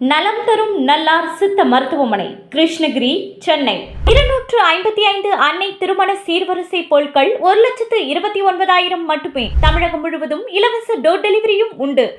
நலம் தரும் நல்லார் சித்த மருத்துவமனை கிருஷ்ணகிரி சென்னை. இருநூற்று ஐம்பத்தி ஐந்து அன்னை திருமண சீர்வரிசை பொருட்கள் ஒரு லட்சத்து இருபத்தி ஒன்பதாயிரம் மட்டுமே. தமிழகம் முழுவதும் இலவச டோர் டெலிவரியும் உண்டு.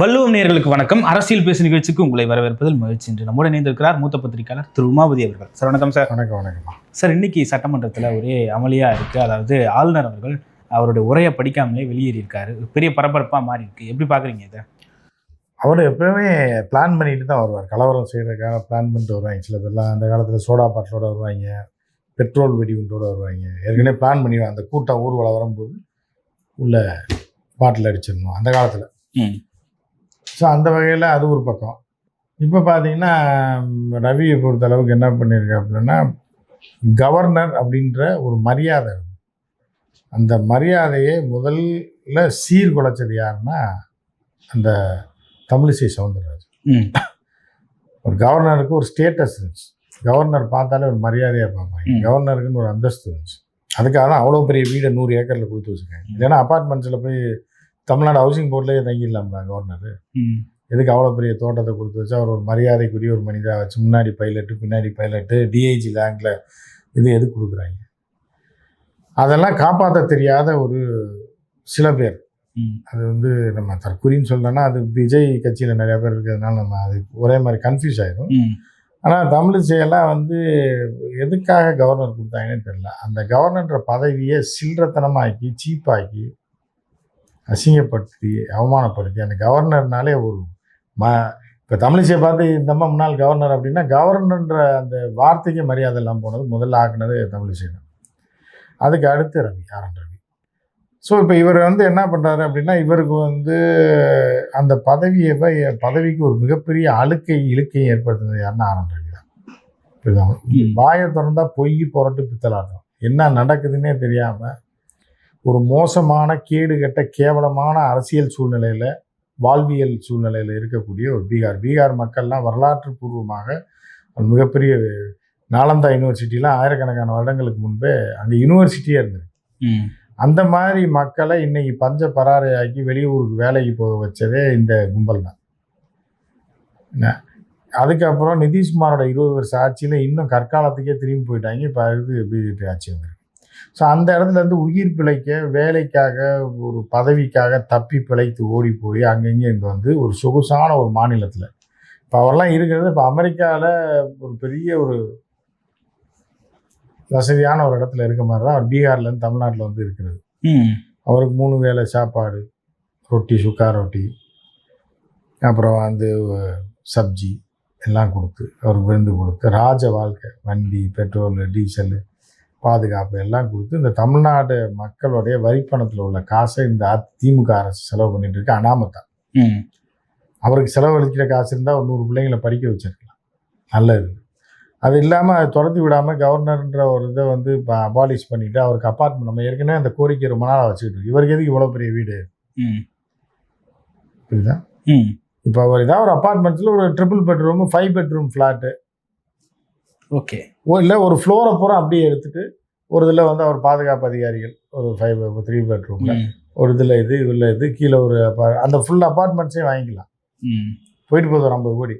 வள்ளுவம் நேயர்களுக்கு வணக்கம். அரசியல் பேசு நிகழ்ச்சிக்கு உங்களை வரவேற்பதில் மகிழ்ச்சி. என்று நம்முடன் இணைந்திருக்கிறார் மூத்த பத்திரிகையாளர் திரு உமாபதி அவர்கள். சார் வணக்கம் சார். வணக்கம் வணக்கம் சார் இன்னைக்கு சட்டமன்றத்தில் ஒரே அமளியாக இருக்குது அதாவது ஆளுநர் அவர்கள் அவருடைய உரையை படிக்காமலே வெளியேறியிருக்காரு. பெரிய பரபரப்பாக மாறி இருக்கு. எப்படி பார்க்குறீங்க இதை? அவர் எப்பவுமே பிளான் பண்ணிட்டு தான் வருவார். கலவரம் செய்கிறதுக்காக பிளான் பண்ணிட்டு வருவாங்க. சில பேர்லாம் அந்த காலத்தில் சோடா பாட்டிலோட வருவாங்க. பெட்ரோல் வெடிகுண்டோட வருவாங்க. ஏற்கனவே பிளான் பண்ணி அந்த கூட்டம் ஊர்வலம் வரும்போது உள்ள பாட்டில் அடிச்சிடணும். அந்த காலத்தில். ம். ஸோ அந்த வகையில் அது ஒரு பக்கம். இப்போ பார்த்தீங்கன்னா ரவியை பொறுத்த அளவுக்கு என்ன பண்ணியிருக்கு அப்படின்னா கவர்னர் அப்படின்ற ஒரு மரியாதை. அந்த மரியாதையை முதல்ல சீர்குலைச்சது யாருன்னா அந்த தமிழிசை சவுந்தரராஜன். ஒரு கவர்னருக்கு ஒரு ஸ்டேட்டஸ் இருந்துச்சு. கவர்னர் பார்த்தாலே ஒரு மரியாதையாக பார்ப்பாங்க. கவர்னருக்குன்னு ஒரு அந்தஸ்து இருந்துச்சு. அதுக்காக தான் அவ்வளோ பெரிய வீடை நூறு ஏக்கரில் கொடுத்து வச்சுருக்காங்க. இல்லைன்னா அப்பார்ட்மெண்ட்ஸில் போய் தமிழ்நாடு ஹவுசிங் போர்ட்லேயே தங்கிடலாம்ல கவர்னர் எதுக்கு அவ்வளோ பெரிய தோட்டத்தை கொடுத்து வச்சு அவர் ஒரு மரியாதைக்குரிய ஒரு மனிதராக வச்சு முன்னாடி பைலட்டு பின்னாடி பைலட்டு டிஐஜி ரேங்கில் இது எதுக்கு கொடுக்குறாங்க? அதெல்லாம் காப்பாற்ற தெரியாத ஒரு சில பேர். அது வந்து நம்ம தற்கொலைன்னு சொல்கிறோன்னா அது விஜய் கட்சியில் நிறைய பேர் இருக்கிறதுனால நம்ம அது ஒரே மாதிரி கன்ஃபியூஸ் ஆயிடும் ஆனால் தமிழிசையெல்லாம் வந்து எதுக்காக கவர்னர் கொடுத்தாங்கன்னு தெரியல. அந்த கவர்னர்ன்ற பதவியை சில்லறத்தனமாக்கி சீப்பாக்கி அசிங்கப்படுத்தி அவமானப்படுத்தி அந்த கவர்னர்னாலே ஒரு ம இப்போ தமிழிசையை பார்த்து இந்த அம்மா முன்னாள் கவர்னர் அப்படின்னா கவர்னர்ன்ற அந்த வார்த்தைக்கு மரியாதை இல்லாமல் போனது முதல்ல ஆக்குனது தமிழிசை தான். அதுக்கு அடுத்து Ravi R N Ravi. So இப்போ இவர் வந்து என்ன பண்ணுறாரு அப்படின்னா இவருக்கு வந்து அந்த பதவியை பதவிக்கு ஒரு மிகப்பெரிய அழுக்கை இழுக்கை ஏற்படுத்தினது யாருன்னா ஆர் என் ரவி தான். புரியுதா? வாயை திறந்தா பொய் புரட்டு பித்தலாட்டம். என்ன நடக்குதுன்னே தெரியாமல் ஒரு மோசமான கேடுகட்ட கேவலமான அரசியல் சூழ்நிலையில் வாழ்வியல் சூழ்நிலையில் இருக்கக்கூடிய ஒரு பீகார். பீகார் மக்கள்லாம் வரலாற்று பூர்வமாக ஒரு மிகப்பெரிய நாலந்தா யூனிவர்சிட்டிலாம் ஆயிரக்கணக்கான வருடங்களுக்கு முன்பே அங்கே யூனிவர்சிட்டியே இருந்தது. அந்த மாதிரி மக்களை இன்னைக்கு பஞ்ச பராரையாக்கி வெளியூருக்கு வேலைக்கு போக வச்சதே இந்த கும்பல் தான். அதுக்கப்புறம் நிதிஷ்குமாரோட இருபது வருஷம் ஆட்சியில் இன்னும் கற்காலத்துக்கே திரும்பி போயிட்டாங்க. இப்போ இது பிஜேபி ஆட்சி வந்திருக்கு. ஸோ அந்த இடத்துல இருந்து உயிர் பிழைக்க வேலைக்காக ஒரு பதவிக்காக தப்பி பிழைத்து ஓடி போய் அங்கங்கே இங்கே வந்து ஒரு சொகுசான ஒரு மாநிலத்தில். இப்போ அவரெல்லாம் இருக்கிறது இப்போ அமெரிக்காவில் ஒரு பெரிய ஒரு வசதியான ஒரு இடத்துல இருக்க மாதிரி தான் அவர் பீகார்லேருந்து தமிழ்நாட்டில் வந்து இருக்கிறது. அவருக்கு மூணு வேளை சாப்பாடு ரொட்டி சுக்கா ரொட்டி அப்புறம் வந்து சப்ஜி எல்லாம் கொடுத்து அவருக்கு விருந்து கொடுத்து ராஜ வாழ்க்கை வண்டி பெட்ரோல் டீசல் பாதுகாப்பு எல்லாம் கொடுத்து இந்த தமிழ்நாடு மக்களுடைய வரிப்பணத்தில் உள்ள காசை இந்த அ- திமுக அரசு செலவு பண்ணிட்டு இருக்கு அனாமத்தா. அவருக்கு செலவழிக்கிற காசு இருந்தால் ஒரு நூறு பிள்ளைங்களை படிக்க வச்சிருக்கலாம். நல்லது. அது இல்லாமல் அதை துரத்தி விடாமல் கவர்னர்ன்ற ஒரு இதை வந்து இப்போ அபாலிஷ் பண்ணிவிட்டு அவருக்கு அப்பார்ட்மெண்ட் நம்ம ஏற்கனவே அந்த கோரிக்கை ரொம்ப நாளாக வச்சுக்கிட்டு. இவருக்கு எதுக்கு இவ்வளோ பெரிய வீடு? புரியுதா? ம். இப்போ அவர் ஏதாவது ஒரு அப்பார்ட்மெண்ட்ஸில் ஒரு triple bedroom five bedroom flat okay. இல்லை ஒரு ஃப்ளோரை பூரா அப்படியே எடுத்துட்டு ஒரு இதில் வந்து அவர் பாதுகாப்பு அதிகாரிகள் ஒரு ஃபைவ் த்ரீ பெட்ரூமில் ஒரு இதில் இது இதில் இது கீழே ஒரு அந்த ஃபுல் அப்பார்ட்மெண்ட்ஸையும் வாங்கிக்கலாம். போயிட்டு ஒரு ஐம்பது கோடி.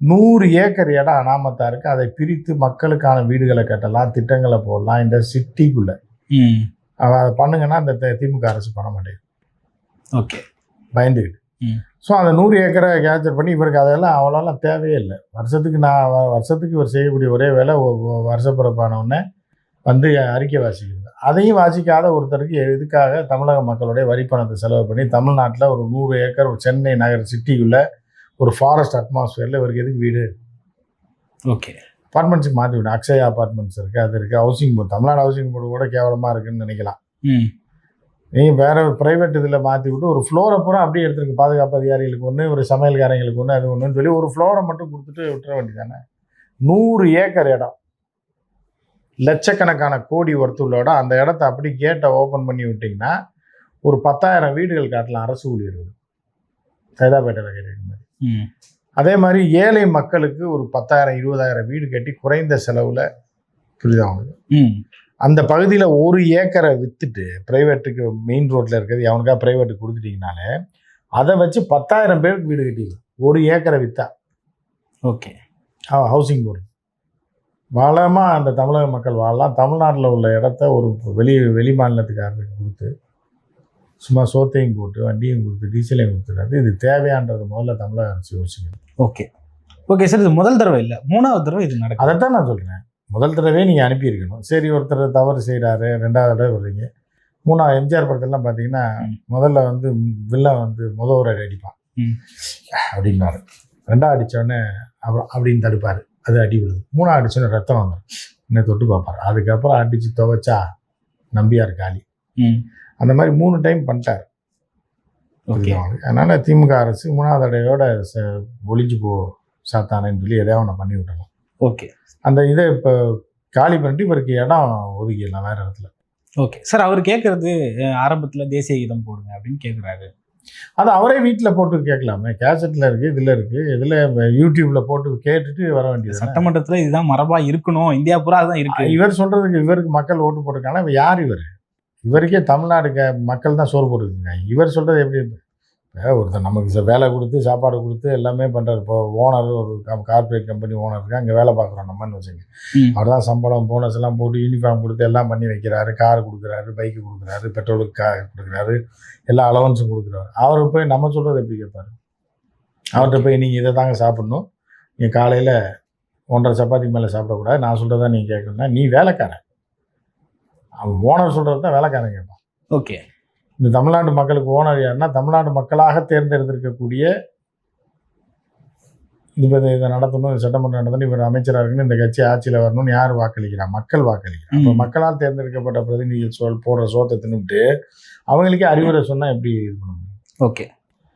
நூறு ஏக்கர் இடம் அனாமத்தா இருக்குது அதை பிரித்து மக்களுக்கான வீடுகளை கட்டலாம் திட்டங்களை போடலாம் இந்த சிட்டிக்குள்ளே. அதை பண்ணுங்கன்னா அந்த திமுக அரசு பண்ண மாட்டேங்குது. ஓகே. பயந்துக்கிட்டு. ஸோ அந்த நூறு ஏக்கரை கேப்சர் பண்ணி இவருக்கு அதெல்லாம் அவ்வளோலாம் தேவையே இல்லை. வருஷத்துக்கு நான் வருஷத்துக்கு இவர் செய்யக்கூடிய ஒரே வேலை ஒ- ஒ- வருஷப்பிறப்பான உடனே வந்து அறிக்கை வாசிக்கிறது. அதையும் வாசிக்காத ஒருத்தருக்கு எதுக்காக தமிழக மக்களுடைய வரிப்பணத்தை செலவு பண்ணி தமிழ்நாட்டில் ஒரு நூறு ஏக்கர் ஒரு சென்னை நகர் சிட்டிக்குள்ளே ஒரு ஃபாரஸ்ட் அட்மாஸ்ஃபியரில் இவருக்கு எதுக்கு வீடு? ஓகே. அப்பார்ட்மெண்ட்ஸுக்கு மாற்றி விடும் அக்ஷயா அப்பார்ட்மெண்ட்ஸ் இருக்குது அது இருக்குது housing board Tamil Nadu housing board கூட கேவலமாக இருக்குன்னு நினைக்கலாம். ம். நீங்கள் வேற ஒரு ப்ரைவேட் இதில் மாற்றி விட்டு ஒரு ஃப்ளோரை பூரா அப்படியே எடுத்துருக்கு பாதுகாப்பு அதிகாரிகளுக்கு ஒன்று ஒரு சமையல்காரங்களுக்கு ஒன்று அது ஒன்றுன்னு சொல்லி ஒரு ஃப்ளோரை மட்டும் கொடுத்துட்டு விட்டுற வேண்டியதானே நூறு ஏக்கர் இடம். லட்சக்கணக்கான கோடி ஒருத்துள்ள இடம். அந்த இடத்த அப்படி கேட்டை ஓப்பன் பண்ணி விட்டிங்கன்னா ஒரு பத்தாயிரம் வீடுகள் காட்டலாம் அரசு ஊழியர்கள். சைதாப்பேட்டையில் கேட்ட மாதிரி. ம். அதே மாதிரி ஏழை மக்களுக்கு ஒரு பத்தாயிரம் இருபதாயிரம் வீடு கட்டி குறைந்த செலவில் புரியுதா உங்களுக்கு? ம். அந்த பகுதியில் ஒரு ஏக்கரை விற்றுட்டு ப்ரைவேட்டுக்கு மெயின் ரோட்டில் இருக்கிறது எவனுக்கா ப்ரைவேட்டுக்கு கொடுத்துட்டீங்கனாலே அதை வச்சு பத்தாயிரம் பேருக்கு வீடு கட்டிடலாம் ஒரு ஏக்கரை விற்றா ஓகே. ஹவுசிங் போர்டு வளமாக அந்த தமிழக மக்கள் வாழலாம். தமிழ்நாட்டில் உள்ள இடத்த ஒரு வெளி வெளி மாநிலத்துக்காரருக்கு கொடுத்து சும்மா சோத்தையும் போட்டு வண்டியும் கொடுத்து டீசலையும் கொடுத்துறாரு இது தேவையான்றது முதல்ல தமிழக அரசு யோசிக்கணும். ஓகே. ஓகே சார் இது முதல் தடவை இல்லை. மூணாவது தடவை இது நடக்குது. அதைத்தான் நான் சொல்கிறேன் முதல் தடவை நீங்கள் அனுப்பியிருக்கணும். சரி ஒருத்தர் தவறு செய்கிறாரு ரெண்டாவது தடவை வர்றீங்க மூணாவது எம்ஜிஆர் படத்துலலாம் பார்த்தீங்கன்னா. முதல்ல வந்து வில்லன் வந்து முத ஒரு அடி அடிப்பான். அப்படின்னாரு ரெண்டாவது அடித்தோடனே அப்புறம் அப்படின்னு தடுப்பார். அது அடி விழுது. மூணாவது அடிச்சோடனே ரத்தம் வந்துடும் இன்னும் தொட்டு பார்ப்பார். அதுக்கப்புறம் அடித்து துவைச்சா நம்பியார் காலி. அந்த மாதிரி மூணு டைம் பண்ணிட்டார். ஓகே. அதனால் திமுக அரசு மூணாவது தடவையோட ச- ஒளிஞ்சு போ சாத்தானேன்னு சொல்லி எதையாவது ஒன்று பண்ணி விட்டலாம் ஓகே. அந்த இதை இப்போ காலி பண்ணிட்டு இவருக்கு இடம் ஒதுக்கிடலாம் வேற இடத்துல. ஓகே. சார் அவர் கேட்கறது ஆரம்பத்தில் தேசிய கீதம் போடுங்க அப்படின்னு கேட்குறாரு அது அவரே வீட்டில் போட்டு கேட்கலாமே. கேசட்டில் இருக்குது இதில் இருக்குது இதில் யூடியூப்பில் போட்டு கேட்டுட்டு வர வேண்டியது சட்டமன்றத்தில் இதுதான் மரபா இருக்கணும். இந்தியா பூரா அதுதான் இருக்கு. இவர் சொல்கிறதுக்கு இவருக்கு மக்கள் ஓட்டு போட்டிருக்காங்க இவர் யார் இவர்? இவருக்கே தமிழ்நாடு க- மக்கள் தான் சோறு போட்டுருக்காங்க இவர் சொல்கிறது எப்படி ஒருத்தர் நமக்கு வேலை கொடுத்து சாப்பாடு கொடுத்து எல்லாமே பண்ணுறாரு இப்போ ஓனர் ஒரு கார்பரேட் கம்பெனி ஓனர் இருக்கு அங்கே வேலை பார்க்குறோம் நம்மன்னு வச்சுங்க. அவர் தான் சம்பளம் போனஸ் எல்லாம் போட்டு யூனிஃபார்ம் கொடுத்து எல்லாம் பண்ணி வைக்கிறாரு. கார் கொடுக்குறாரு பைக்கு கொடுக்குறாரு பெட்ரோலுக்கு கா கொடுக்குறாரு எல்லா அலவன்ஸும் கொடுக்குறாரு. அவர் போய் நம்ம சொல்கிறது எப்படி கேட்பாரு? அவர்கிட்ட போய் நீங்கள் இதை தாங்க சாப்பிட்ணும். நீங்கள் காலையில் ஒன்றரை சப்பாத்தி மேலே சாப்பிடக்கூடாது. நான் சொல்கிறதா நீங்கள் கேட்கணும்னா நீ வேலைக்காரன். அவன் ஓனர் சொல்கிறது தான் வேலைக்காரன் கேட்பான். ஓகே. இந்த தமிழ்நாட்டு மக்களுக்கு ஓனர் யாருன்னா தமிழ்நாடு மக்களாக தேர்ந்தெடுத்திருக்கக்கூடிய இப்போ இதை நடத்தணும் சட்டமன்றம் நடத்தணும் இவர் அமைச்சராக இருக்கணும் இந்த கட்சி ஆட்சியில் வரணும்னு யார் வாக்களிக்கிறா மக்கள் வாக்களிக்கிறா அப்போ ம். மக்களால் தேர்ந்தெடுக்கப்பட்ட பிரதிநிதிகள் சொல் போடுற சோத்தை தின்னுட்டு அவங்களுக்கே அறிவுரை சொன்னால் எப்படி இது பண்ண முடியும்? ஓகே.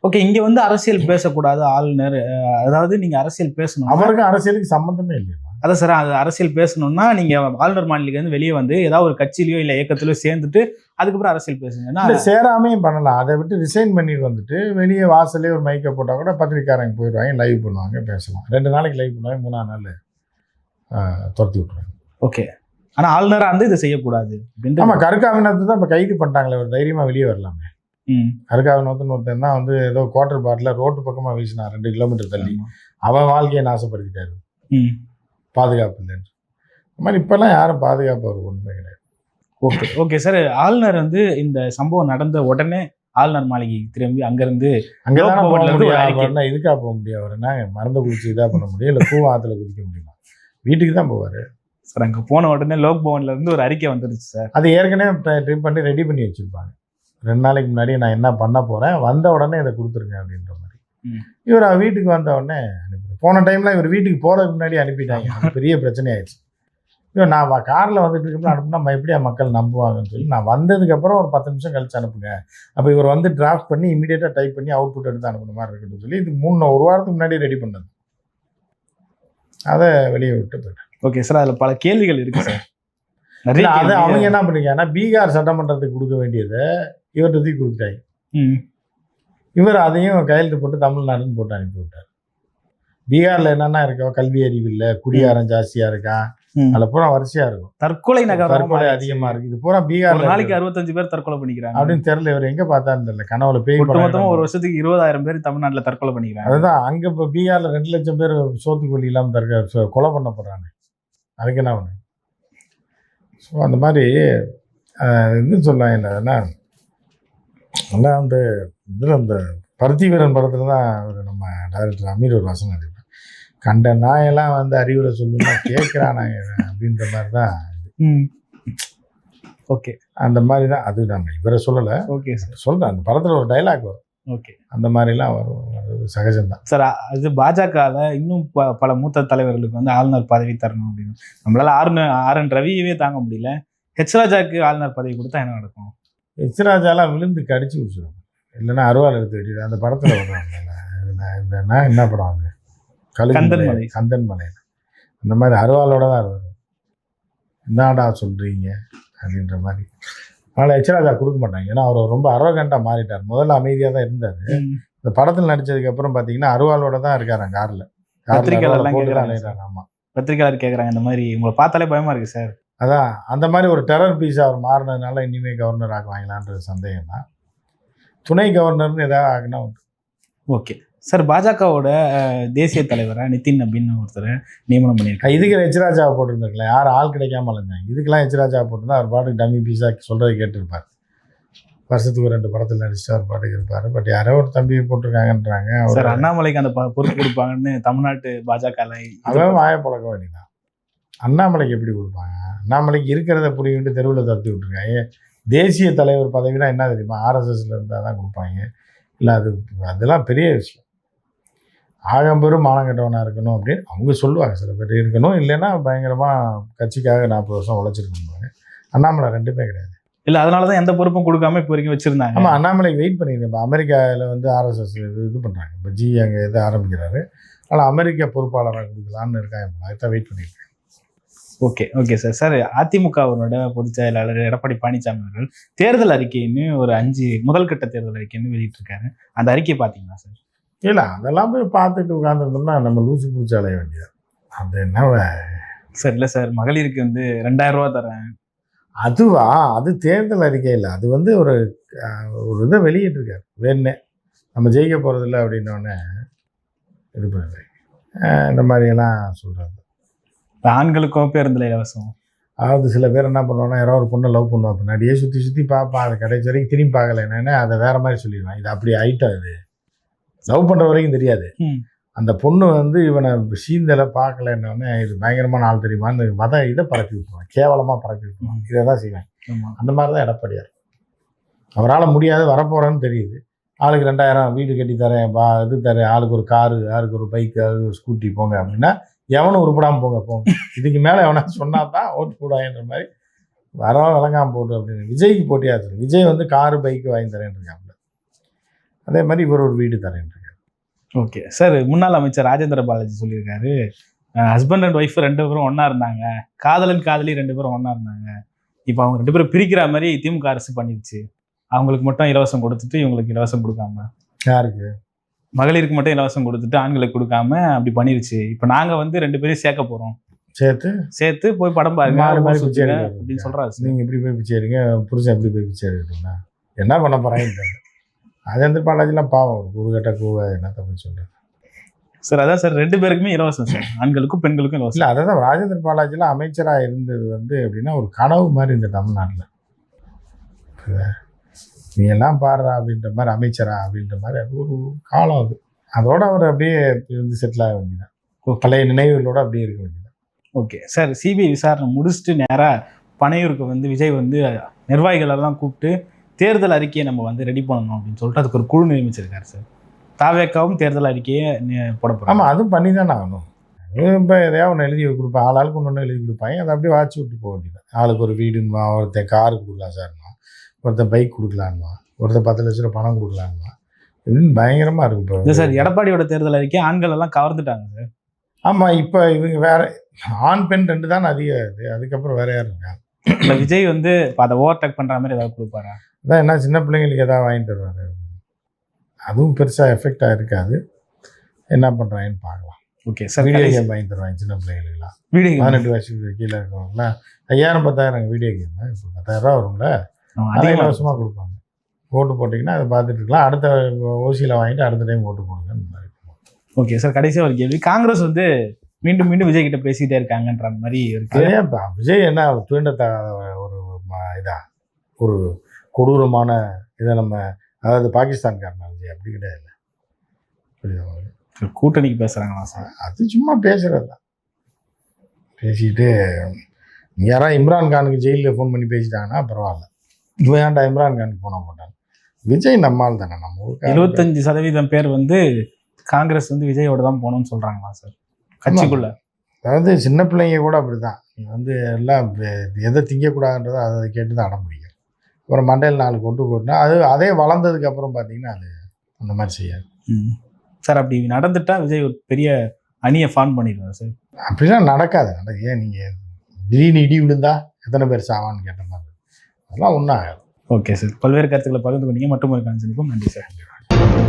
ஓகே இங்க வந்து அரசியல் பேசக்கூடாது ஆளுநர் அதாவது நீங்க அரசியல் பேசணும். அவருக்கும் அரசியலுக்கு சம்மந்தமே இல்லையா அதான் சார் அது அரசியல் பேசணும்னா நீங்க ஆளுநர் மாநிலத்துக்கு வந்து வெளியே வந்து ஏதாவது ஒரு கட்சியிலயோ இல்ல இயக்கத்திலயோ சேர்ந்துட்டு அதுக்கப்புறம் அரசியல் பேசுங்க. சேராமையும் பண்ணலாம். அதை விட்டு ரிசைன் பண்ணிட்டு வந்துட்டு வெளியே வாசலே ஒரு மைக்கை போட்டால் கூட பத்திரிக்காரங்க போயிடுவாங்க லைவ் பண்ணுவாங்க பேசலாம். ரெண்டு நாளைக்கு லைவ் பண்ணுவாங்க மூணாவது நாள் துரத்தி விட்ருவாங்க ஓகே ஆனா ஆளுநரா வந்து இதை செய்யக்கூடாது அப்படின்ட்டு ஆமாம் கருக்காவினத்தை தான் இப்போ கைது பண்ணிட்டாங்களே ஒரு தைரியமாக வெளியே வரலாமே. ம். கருக்காவினத்துன்னு ஒருத்தன் தான் வந்து ஏதோ குவார்டர் பாட்டில் ரோட்டு பக்கமாக வீசினான் ரெண்டு கிலோமீட்டர் தள்ளி. அவன் வாழ்க்கையை நாசப்படுத்திட்டாரு. ம். பாதுகாப்பு இல்லைன்னு இந்த மாதிரி இப்போல்லாம் யாரும் பாதுகாப்பு ஒரு ஒன்றுமே கிடையாது. Okay okay sir. ஆளுநர் வந்து இந்த சம்பவம் நடந்த உடனே ஆளுநர் மாளிகைக்கு திரும்பி அங்கிருந்து அங்கே தானே போக முடியும். இதுக்காக போக முடியும். அவர்னா மறந்து குளிச்சு இதாக பண்ண முடியும்? இல்லை கூவாத்துல குதிக்க முடியுமா? வீட்டுக்கு தான் போவார். சார் அங்க போன உடனே லோக் பவன்ல இருந்து ஒரு அறிக்கை வந்துருச்சு சார். அது ஏற்கனவே ட்ரிப் பண்ணி ரெடி பண்ணி வச்சுருப்பாங்க. ரெண்டு நாளைக்கு முன்னாடி நான் என்ன பண்ண போகிறேன் வந்த உடனே இதை கொடுத்துருங்க அப்படின்ற மாதிரி. இவர் வீட்டுக்கு வந்த உடனே அனுப்பி போன டைமில் இவர் வீட்டுக்கு போகிறதுக்கு முன்னாடி அனுப்பிட்டாங்க. பெரிய பிரச்சனை ஆயிடுச்சு இவன் நான் காரில் வந்துட்டு இருக்கப்ப அனுப்புனா எப்படியா மக்கள் நம்புவாங்கன்னு சொல்லி நான் வந்ததுக்கப்புறம் ஒரு பத்து நிமிஷம் கழிச்சு அனுப்புங்க. அப்போ இவர் வந்து டிராஃப்ட் பண்ணி இமீடியட்டாக டைப் பண்ணி அவுட்புட் எடுத்து அனுப்புன மாதிரி இருக்கட்டும் சொல்லி இது மூணு ஒரு வாரத்துக்கு முன்னாடி ரெடி பண்ணது. அதை வெளியே விட்டு போயிட்டாங்க ஓகே சார் அதுல பல கேள்விகள் இருக்கு சார் அது. அவங்க என்ன பண்ணிருக்காங்கன்னா பீகார் சட்டமன்றத்துக்கு கொடுக்க வேண்டியதை இவர்கிட்ட தூக்கி கொடுத்துட்டாங்க. ம். இவர் அதையும் கையெழுத்து போட்டு தமிழ்நாடுன்னு போட்டு அனுப்பி விட்டார். பீகார்ல என்னென்ன இருக்கோ கல்வி அறிவு இல்லை குடியாரம் ஜாஸ்தியா இருக்கான். அதில் பூரா வரிசையா இருக்கும். தற்கொலை நகரம் தற்கொலை அதிகமா இருக்கு. இது பூரா ஒரு பீகார்ல நாளைக்கு. அறுபத்தஞ்சு பேர் தற்கொலை பண்ணிக்கிறாங்க. அப்படின்னு தெரியல இவர் எங்க பார்த்தாருன்னு தெரியல. கனவுல பேய் ஒட்டுமொத்தமா ஒரு. வருஷத்துக்கு இருபதாயிரம் பேர் தமிழ்நாட்டுல தற்கொலை பண்ணிக்கிறாங்க. அதுதான் அங்க இப்ப பீகார்ல ரெண்டு லட்சம் பேர் சோத்துக்குள்ளி இல்லாம தற்க கொலை பண்ண போறாங்க அதுக்கு என்ன பண்ணு? ஸோ அந்த மாதிரி இது சொல்லுவாங்க என்னதுன்னா நல்லா அந்த இதில் அந்த பருத்தி வீரன் படத்தில் தான் ஒரு நம்ம டைரக்டர் அமீர் ஒரு வசனம் கண்ட நாயெல்லாம் வந்து அறிவுரை சொல்லுன்னா கேட்குறான் அப்படின்ற மாதிரி தான் ஓகே. அந்த மாதிரி தான் அது நம்ம இவரை சொல்லலை. Okay sir. சொல்கிறேன் அந்த படத்தில் ஒரு டைலாக் வரும். ஓகே. அந்த மாதிரிலாம் வரும். சகஜம்தான். சார் அது பாஜகவில் இன்னும் ப- பல மூத்த தலைவர்களுக்கு வந்து ஆளுநர் பதவி தரணும் அப்படின்னு. நம்மளால ஆளுநர் ஆர் என் ரவியவே தாங்க முடியல. ஹெச் ராஜாக்கு ஆளுநர் பதவி கொடுத்தா என்ன நடக்கும்? எச்ராஜாலாம் விழுந்து கடிச்சு விட்டுரும் இல்லைன்னா அருவாள் எடுத்து வெட்டிடு அந்த படத்தில் இதுன்னா என்ன படம் அது? கந்தன் கழுகு மலை. கந்தன் மலை அந்த மாதிரி அருவாளோட தான் வருவார் என்னடா சொல்கிறீங்க அப்படின்ற மாதிரி. அதனால் எச்ராஜா கொடுக்க மாட்டாங்க. ஏன்னா அவர் ரொம்ப அரோகண்டாக மாறிட்டார். முதல்ல அமைதியாக தான் இருந்தார். இந்த படத்தில் நடிச்சதுக்கப்புறம் பார்த்தீங்கன்னா அருவாளோட தான் இருக்காரு காரில் பத்திரிக்கையாளர் எல்லாம் காரில் கேக்குறாங்க அலையிறாரு. ஆமாம் பத்திரிக்கையாளர் கேட்குறாங்க இந்த மாதிரி. உங்களை பார்த்தாலே பயமா இருக்கு சார். அதான் அந்த மாதிரி ஒரு டெரர் பீஸ் அவர் மாறினதுனால இனிமே கவர்னர் ஆக்குவாங்களான்றது சந்தேகம் தான். துணை கவர்னர்னு ஏதாவது ஆகுனா உண்டு. ஓகே. சார் பாஜகவோட தேசிய தலைவரை நிதின் அப்படின்னு ஒருத்தர் நியமனம் பண்ணியிருக்காங்க இதுக்கு எச்ராஜாவை போட்டிருந்துருக்கல யார் ஆள் கிடைக்காம இருந்தாங்க இதுக்கெல்லாம் எச்ராஜா போட்டிருந்தா அவர் பாட்டுக்கு டம்மி பீஸாக சொல்கிறத கேட்டிருப்பார். வருஷத்துக்கு ஒரு ரெண்டு படத்தில் நடிச்சுட்டு அவர் பாட்டுக்கு இருப்பார். பட் யாரோ ஒரு தம்பியை போட்டிருக்காங்கன்றாங்க. அவர் சார் அண்ணாமலைக்கு அந்த பொறுப்பு கொடுப்பாங்கன்னு தமிழ்நாட்டு பாஜக அவன் வாய பழக்க வேண்டியதான் அண்ணாமலைக்கு எப்படி கொடுப்பாங்க? அண்ணாமலைக்கு இருக்கிறத பிடிக்கிட்டு தெருவில் தடுத்து விட்டுருக்காங்க. தேசிய தலைவர் பதவினா என்ன தெரியுமா? ஆர்எஸ்எஸ்ல இருந்தால் தான் கொடுப்பாங்க. இல்லை அது அதெல்லாம் பெரிய விஷயம். ஆகம்பெரும் மானங்கட்டவனாக இருக்கணும் அப்படின்னு அவங்க சொல்லுவாங்க. சில பேர் இருக்கணும் இல்லைன்னா பயங்கரமாக கட்சிக்காக நாற்பது வருஷம் உழைச்சிருக்கணும் அண்ணாமலை ரெண்டுமே கிடையாது. இல்ல அதனாலதான் எந்த பொறுப்பும் கொடுக்காம இப்போ வரைக்கும் வச்சிருந்தாங்க. ஆமாம் அண்ணாமலைக்கு வெயிட் பண்ணிருக்கேன் இப்போ அமெரிக்காவில் வந்து ஆர்எஸ்எஸ் இது இது பண்ணுறாங்க இப்போ ஜி அங்கே இது ஆரம்பிக்கிறாரு. ஆனால் அமெரிக்க பொறுப்பாளராக கொடுக்கலான்னு இருக்காங்க இப்போ அதுதான் வெயிட் பண்ணியிருக்கேன் ஓகே ஓகே சார் சார் அதிமுகவினோட பொதுச் செயலாளர் எடப்பாடி பழனிசாமி அவர்கள் தேர்தல் அறிக்கைன்னு ஒரு அஞ்சு முதல் கட்ட தேர்தல் அறிக்கைன்னு வெளியிட்டிருக்காரு. அந்த அறிக்கையை பார்த்தீங்களா சார் இல்லை அதெல்லாம் போய் பார்த்துட்டு உட்காந்துருந்தோம்னா நம்ம லூசு பிடிச்சி அலைய வேண்டியது. அது என்ன சார் இல்லை சார் மகளிருக்கு வந்து ரெண்டாயிரம் ரூபா தரேன். அதுவா? அது தேர்தல் அறிக்கை இல்லை. அது வந்து ஒரு ஒரு இதை வெளியிட்டிருக்காரு. வேணுனே நம்ம ஜெயிக்க போகிறதில்ல அப்படின்னோடனே இது பண்ணுறது இந்த மாதிரியெல்லாம் சொல்கிறாங்க இப்ப ஆண்களுக்கும் பேருந்துல இலவசம்? அதாவது சில பேர் என்ன பண்ணுவாங்கன்னா யாரோ ஒரு பொண்ணை லவ் பண்ணுவா பின்னாடியே சுற்றி சுற்றி பார்ப்பான் அதை கடைசி வரைக்கும் திரும்பி பார்க்கல என்னன்னா அதை வேற மாதிரி சொல்லிடுவான். இது அப்படி ஆயிட்டா இது? லவ் பண்ணுற வரைக்கும் தெரியாது. அந்த பொண்ணு வந்து இவனை சீந்தலை பார்க்கலன்னொடனே இது பயங்கரமான ஆள் தெரியுமான்னு மத இதை பரப்பி விட்டுருவான். கேவலமாக பரப்பி விட்டுருவான். இதை தான் செய்வேன். அந்த மாதிரி தான் எடப்பாடியார். அவரால் முடியாது வரப்போகிறேன்னு தெரியுது. ஆளுக்கு ரெண்டாயிரம் வீடு கட்டி தரேன் பா இது தரேன் ஆளுக்கு ஒரு காரு ஆளுக்கு ஒரு பைக்கு ஆளுக்கு ஒரு ஸ்கூட்டி போங்க அப்படின்னா எவனும் உருப்படாமல் போங்க போங்க. இதுக்கு மேலே எவனா சொன்னா தான் ஓட்டு போடாங்கன்ற மாதிரி வரவன் விளங்காம போட்டு அப்படின்னு. விஜய்க்கு போட்டியாக இருக்கு. விஜய் வந்து காரு பைக்கு வாங்கி தரேன்னு இருக்காங்க அதே மாதிரி இவர் ஒரு வீடு தரேன் இருக்காரு. ஓகே. சார் முன்னாள் அமைச்சர் ராஜேந்திர பாலாஜி சொல்லியிருக்காரு. ஹஸ்பண்ட் அண்ட் ஒய்ஃப் ரெண்டு பேரும் ஒண்ணா இருந்தாங்க. காதலன் காதலி ரெண்டு பேரும் ஒண்ணா இருந்தாங்க. இப்போ அவங்க ரெண்டு பேரும் பிரிக்கிற மாதிரி திமுக அரசு பண்ணிடுச்சு. அவங்களுக்கு மட்டும் இலவசம் கொடுத்துட்டு இவங்களுக்கு இலவசம் கொடுக்காம. யாருக்கு? மகளிருக்கு மட்டும் இலவசம் கொடுத்துட்டு ஆண்களுக்கு கொடுக்காம அப்படி பண்ணிருச்சு. இப்போ நாங்க வந்து ரெண்டு பேரும் சேர்க்க போறோம். சேர்த்து? சேர்த்து போய் படம் பாருங்க மாறி மாறி பிச்சை. அப்படின்னு சொல்றாரு சார். நீங்கள் இப்படி போய் பிச்சை எடுங்க புருஷன் எப்படி போய் பிச்சை எடுக்கிறீங்களா? என்ன பண்ண தெரியல. ராஜேந்திர பாலாஜிலாம் பாவம் குரு கட்ட கூவ என்ன தப்பு சொல்கிறேன் சார் அதான் சார் ரெண்டு பேருக்குமே இலவசம் சார். ஆண்களுக்கும் பெண்களுக்கும் இலவசம். இல்லை அதான் ராஜேந்திர பாலாஜிலாம் அமைச்சராக இருந்தது வந்து எப்படின்னா ஒரு கனவு மாதிரி இந்த தமிழ்நாட்டில். நீ எல்லாம் பாடுறா அப்படின்ற மாதிரி அமைச்சரா அப்படின்ற மாதிரி அது ஒரு காலம் அது. அதோட அவர் அப்படியே வந்து செட்டில் ஆக வேண்டியதான். பழைய நினைவுகளோட அப்படியே இருக்க வேண்டியதான் ஓகே சார் சிபிஐ விசாரணை முடிச்சுட்டு நேரா பனையூருக்கு வந்து விஜய் வந்து நிர்வாகிகள் எல்லாம் கூப்பிட்டு தேர்தல் அறிக்கையை நம்ம வந்து ரெடி பண்ணணும் அப்படின்னு சொல்லிட்டு அதுக்கு ஒரு குழு நியமிச்சிருக்காரு சார் தாவேக்காவும் தேர்தல் அறிக்கையை போட ஆமாம் அதுவும் பண்ணி தானே ஆகணும். இப்போ எதையாவது ஒன்று எழுதி கொடுப்பேன் ஆள் ஆளுக்கு ஒன்று ஒன்று எழுதி கொடுப்பாங்க. அதை அப்படியே வாட்சி விட்டு போக வேண்டியது ஆளுக்கு ஒரு வீடுன்னுவா ஒருத்தன் காருக்கு கொடுக்கலாம் சார்மா ஒருத்தன் பைக் கொடுக்கலான்வா ஒருத்தன் பத்து லட்ச ரூபா பணம் கொடுக்கலான்வா இப்படின்னு பயங்கரமாக இருக்கு இப்போ சார் எடப்பாடியோட தேர்தல் அறிக்கை ஆண்கள் எல்லாம் கவர்ந்துட்டாங்க சார். ஆமாம் இப்போ இவங்க வேற ஆண் பெண் ரெண்டு தான் அதிக இது. அதுக்கப்புறம் வேற யார் இருக்கா? விஜய் வந்து இப்போ அதை ஓவர்டேக் பண்ற மாதிரி ஏதாவது கொடுப்பாரா? அதான் என்ன சின்ன பிள்ளைங்களுக்கு எதாவது வாங்கிட்டு வருவாரு. அதுவும் பெருசாக எஃபெக்டாக இருக்காது என்ன பண்ணுறாங்கன்னு பார்க்கலாம். ஓகே சார் வீடியோ கேம் வாங்கி தருவாங்க சின்ன பிள்ளைங்களுக்குலாம் வீடியோ. பதினெட்டு வயசுக்கு கீழே இருக்கவங்களாம் ஐயாயிரம் பத்தாயிரம் வீடியோ கேம் இப்போ பத்தாயிரம் ரூபா வரும்ல? அதை இலவசமாக கொடுப்பாங்க. ஓட்டு போட்டிங்கன்னா அதை பார்த்துட்டு இருக்கலாம். அடுத்த ஓசியில் வாங்கிட்டு அடுத்த டைம் ஓட்டு போடுங்க அந்த மாதிரி ஓகே சார் கடைசியா ஒரு கேள்வி. காங்கிரஸ் வந்து மீண்டும் மீண்டும் விஜய் கிட்ட பேசிட்டே இருக்காங்கன்ற மாதிரி இருக்கு. இப்போ விஜய் என்ன தூண்டத்தகாத ஒரு இதா ஒரு கொடூரமான இதை நம்ம அதாவது பாகிஸ்தான்காரனா விஜய் அப்படி கிடையாது. புரியுதா? கூட்டணிக்கு பேசுறாங்களா சார் அது சும்மா பேசுறது? தான் பேசிட்டு யாராவது இம்ரான் கானுக்கு ஜெயிலில் ஃபோன் பண்ணி பேசிட்டாங்கன்னா பரவாயில்ல. இவன் இம்ரான் கானுக்கு போன மாட்டான் விஜய் நம்மால் தானே நம்ம எழுபத்தஞ்சு சதவீதம் பேர் வந்து காங்கிரஸ் வந்து விஜயோட தான் போகணும்னு சொல்றாங்களா சார்? கட்சிக்குள்ள. அதாவது சின்ன பிள்ளைங்க கூட அப்படிதான். நீ வந்து எல்லாம் எதை திங்கக்கூடாதுன்றதை அதை கேட்டு தான் அடம் பிடிக்கும். அப்புறம் மண்டையில் நாலு கொட்டு கொட்டினா அது அதே வளர்ந்ததுக்கு அப்புறம் பார்த்தீங்கன்னா அது அந்த மாதிரி செய்யாது. சார் அப்படி நடந்துட்டா விஜய் ஒரு பெரிய அணியை ஃபார்ம் பண்ணிடுவார் சார்? அப்படிலாம் நடக்காது. நட ஏன் நீங்கள் திடீர்னு இடி விழுந்தா எத்தனை பேர் சாவான்னு கேட்ட மாதிரி. அதெல்லாம் ஒன்றும் ஓகே சார். பல்வேறு கருத்துக்களை பகிர்ந்து கொண்டீங்க. மட்டும் ஒரு கான்செப்டும் நன்றி சார்.